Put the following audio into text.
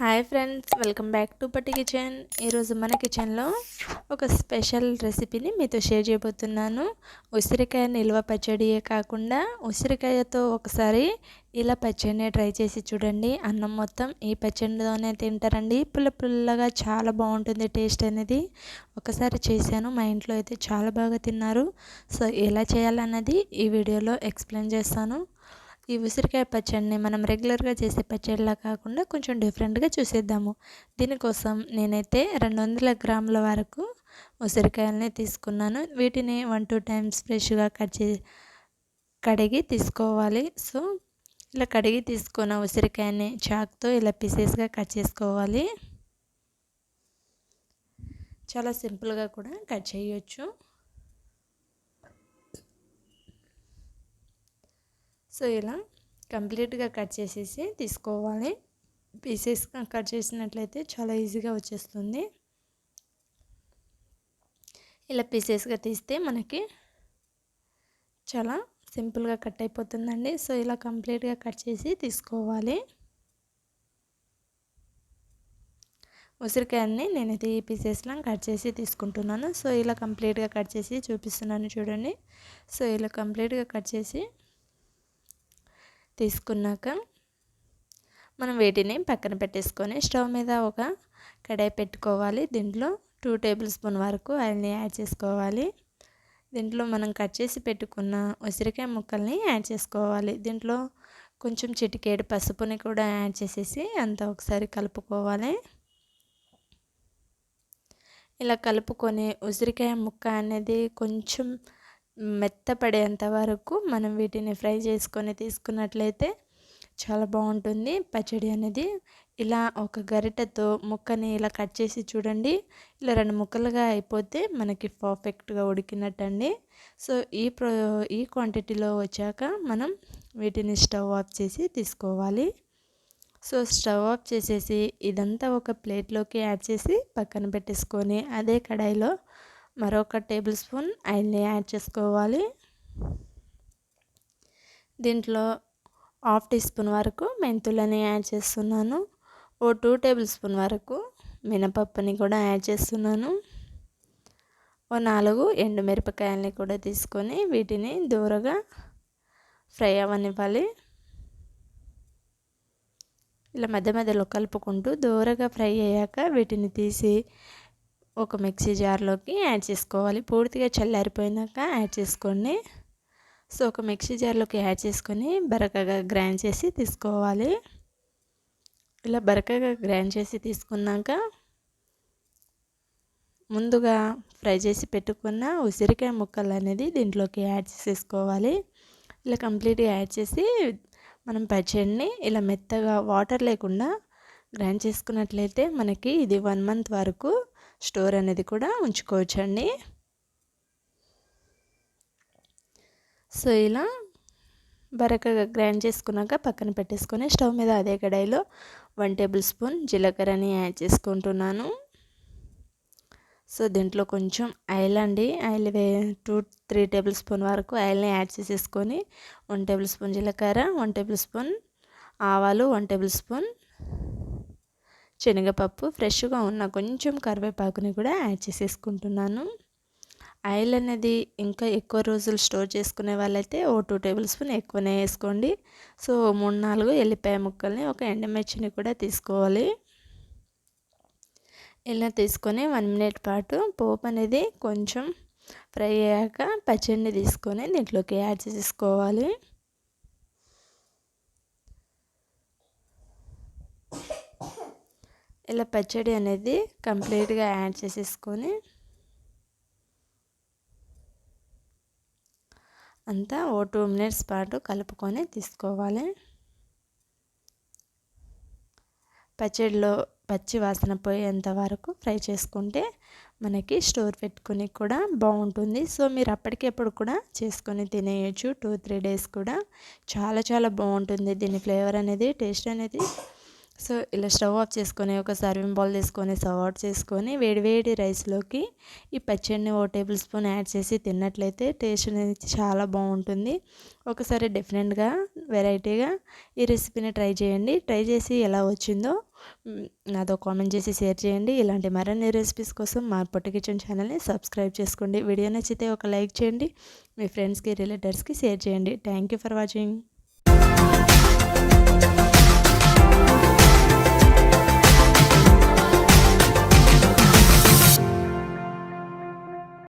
Hi friends welcome back to Patti kitchen. ఈరోజు మన కిచెన్లో ఒక స్పెషల్ రెసిపీని మీతో షేర్ చేయబోతున్నాను. ఉసిరికాయ నిల్వ పచ్చడియే కాకుండా ఉసిరికాయతో ఒకసారి ఇలా పచ్చడిని ట్రై చేసి చూడండి. అన్నం మొత్తం ఈ పచ్చడితోనే తింటారండి. పుల్ల పుల్లగా చాలా బాగుంటుంది టేస్ట్ అనేది. ఒకసారి చేశాను మా ఇంట్లో అయితే చాలా బాగా తిన్నారు. సో ఎలా చేయాలన్నది ఈ వీడియోలో ఎక్స్ప్లెయిన్ చేస్తాను. ఈ ఉసిరికాయ పచ్చడిని మనం రెగ్యులర్గా చేసే పచ్చడిలా కాకుండా కొంచెం డిఫరెంట్గా చూసేద్దాము. దీనికోసం నేనైతే రెండు వందల గ్రాముల వరకు ఉసిరికాయలని తీసుకున్నాను. వీటిని వన్ టూ టైమ్స్ ఫ్రెష్గా కట్ చే కడిగి తీసుకోవాలి. సో ఇలా కడిగి తీసుకున్న ఉసిరికాయని చాక్తో ఇలా పీసెస్గా కట్ చేసుకోవాలి. చాలా సింపుల్గా కూడా కట్ చేయొచ్చు. సో ఇలా కంప్లీట్గా కట్ చేసేసి తీసుకోవాలి. పీసెస్గా కట్ చేసినట్లయితే చాలా ఈజీగా వచ్చేస్తుంది. ఇలా పీసెస్గా తీస్తే మనకి చాలా సింపుల్గా కట్ అయిపోతుందండి. సో ఇలా కంప్లీట్గా కట్ చేసి తీసుకోవాలి. ఉసిరికాయల్ని నేనైతే ఈ పీసెస్లో కట్ చేసి తీసుకుంటున్నాను. సో ఇలా కంప్లీట్గా కట్ చేసి చూపిస్తున్నాను చూడండి. సో ఇలా కంప్లీట్గా కట్ చేసి తీసుకున్నాక మనం వీటిని పక్కన పెట్టేసుకొని స్టవ్ మీద ఒక కడాయి పెట్టుకోవాలి. దీంట్లో టూ టేబుల్ స్పూన్ వరకు ఆయిల్ని యాడ్ చేసుకోవాలి. దీంట్లో మనం కట్ చేసి పెట్టుకున్న ఉసిరికాయ ముక్కల్ని యాడ్ చేసుకోవాలి. దీంట్లో కొంచెం చిటికేడు పసుపుని కూడా యాడ్ చేసేసి అంతా ఒకసారి కలుపుకోవాలి. ఇలా కలుపుకొని ఉసిరికాయ ముక్క అనేది కొంచెం మెత్తపడేంత వరకు మనం వీటిని ఫ్రై చేసుకొని తీసుకున్నట్లయితే చాలా బాగుంటుంది. పచ్చడి అనేది ఇలా ఒక గరిటెతో ముక్కని ఇలా కట్ చేసి చూడండి. ఇలా రెండు ముక్కలుగా అయిపోతే మనకి పర్ఫెక్ట్గా ఉడికినట్టండి. సో ఈ ప్రో ఈ క్వాంటిటీలో వచ్చాక మనం వీటిని స్టవ్ ఆఫ్ చేసి తీసుకోవాలి. సో స్టవ్ ఆఫ్ చేసేసి ఇదంతా ఒక ప్లేట్లోకి యాడ్ చేసి పక్కన పెట్టేసుకొని అదే కడాయిలో మరొక టేబుల్ స్పూన్ ఆయిల్ని యాడ్ చేసుకోవాలి. దీంట్లో హాఫ్ టీ స్పూన్ వరకు మెంతులని యాడ్ చేస్తున్నాను. ఓ టూ టేబుల్ స్పూన్ వరకు మినపప్పుని కూడా యాడ్ చేస్తున్నాను. ఓ నాలుగు ఎండుమిరపకాయలని కూడా తీసుకొని వీటిని దూరగా ఫ్రై అవ్వనివ్వాలి. ఇలా మధ్య మధ్యలో కలుపుకుంటూ దూరగా ఫ్రై అయ్యాక వీటిని తీసి ఒక మిక్సీ జార్లోకి యాడ్ చేసుకోవాలి. పూర్తిగా చల్లారిపోయినాక యాడ్ చేసుకోండి. సో ఒక మిక్సీ జార్లోకి యాడ్ చేసుకొని బరకగా గ్రైండ్ చేసి తీసుకోవాలి. ఇలా బరకగా గ్రైండ్ చేసి తీసుకున్నాక ముందుగా ఫ్రై చేసి పెట్టుకున్న ఉసిరికాయ ముక్కలు అనేది దీంట్లోకి యాడ్ చేసేసుకోవాలి. ఇలా కంప్లీట్గా యాడ్ చేసి మనం పచ్చడిని ఇలా మెత్తగా వాటర్ లేకుండా గ్రైండ్ చేసుకున్నట్లయితే మనకి ఇది వన్ మంత్ వరకు స్టోర్ అనేది కూడా ఉంచుకోవచ్చండి. సో ఇలా బరకగా గ్రైండ్ చేసుకున్నాక పక్కన పెట్టేసుకొని స్టవ్ మీద అదే కడాయిలో వన్ టేబుల్ స్పూన్ జీలకర్రని యాడ్ చేసుకుంటున్నాను. సో దీంట్లో కొంచెం ఆయిల్ అండి. ఆయిల్ వే టూ త్రీ టేబుల్ స్పూన్ వరకు ఆయిల్ని యాడ్ చేసేసుకొని వన్ టేబుల్ స్పూన్ జీలకర్ర వన్ టేబుల్ స్పూన్ ఆవాలు వన్ టేబుల్ స్పూన్ శనగపప్పు ఫ్రెష్గా ఉన్న కొంచెం కరివేపాకుని కూడా యాడ్ చేసేసుకుంటున్నాను. ఆయిల్ అనేది ఇంకా ఎక్కువ రోజులు స్టోర్ చేసుకునే వాళ్ళైతే ఓ టూ టేబుల్ స్పూన్ ఎక్కువనే వేసుకోండి. సో మూడు నాలుగు ఎల్లిపాయ ముక్కల్ని ఒక ఎండమిర్చిని కూడా తీసుకోవాలి. ఇలా తీసుకొని వన్ మినిట్ పాటు పోపు అనేది కొంచెం ఫ్రై అయ్యాక పచ్చడిని తీసుకొని దీంట్లోకి యాడ్ చేసేసుకోవాలి. ఇలా పచ్చడి అనేది కంప్లీట్గా యాడ్ చేసేసుకొని అంతా ఓ టూ మినిట్స్ పాటు కలుపుకొని తీసుకోవాలి. పచ్చడిలో పచ్చి వాసన పోయేంత వరకు ఫ్రై చేసుకుంటే మనకి స్టోర్ పెట్టుకుని కూడా బాగుంటుంది. సో మీరు అప్పటికెప్పుడు కూడా చేసుకొని తినేయచ్చు. టూ త్రీ డేస్ కూడా చాలా చాలా బాగుంటుంది. దీని ఫ్లేవర్ అనేది టేస్ట్ అనేది సో ఇలా స్టవ్ ఆఫ్ చేసుకొని ఒక సర్వింగ్ బౌల్ తీసుకొని సర్వ్ అవుట్ చేసుకొని వేడివేడి రైస్లోకి ఈ పచ్చడిని ఓ టేబుల్ స్పూన్ యాడ్ చేసి తిన్నట్లయితే టేస్ట్ అనేది చాలా బాగుంటుంది. ఒకసారి డిఫరెంట్గా వెరైటీగా ఈ రెసిపీని ట్రై చేయండి. ట్రై చేసి ఎలా వచ్చిందో నాతో కామెంట్ చేసి షేర్ చేయండి. ఇలాంటి మరిన్ని రెసిపీస్ కోసం మా పొట్టి కిచెన్ ఛానల్ని సబ్స్క్రైబ్ చేసుకోండి. వీడియో నచ్చితే ఒక లైక్ చేయండి. మీ ఫ్రెండ్స్కి రిలేటివ్స్కి షేర్ చేయండి. Thank you for watching.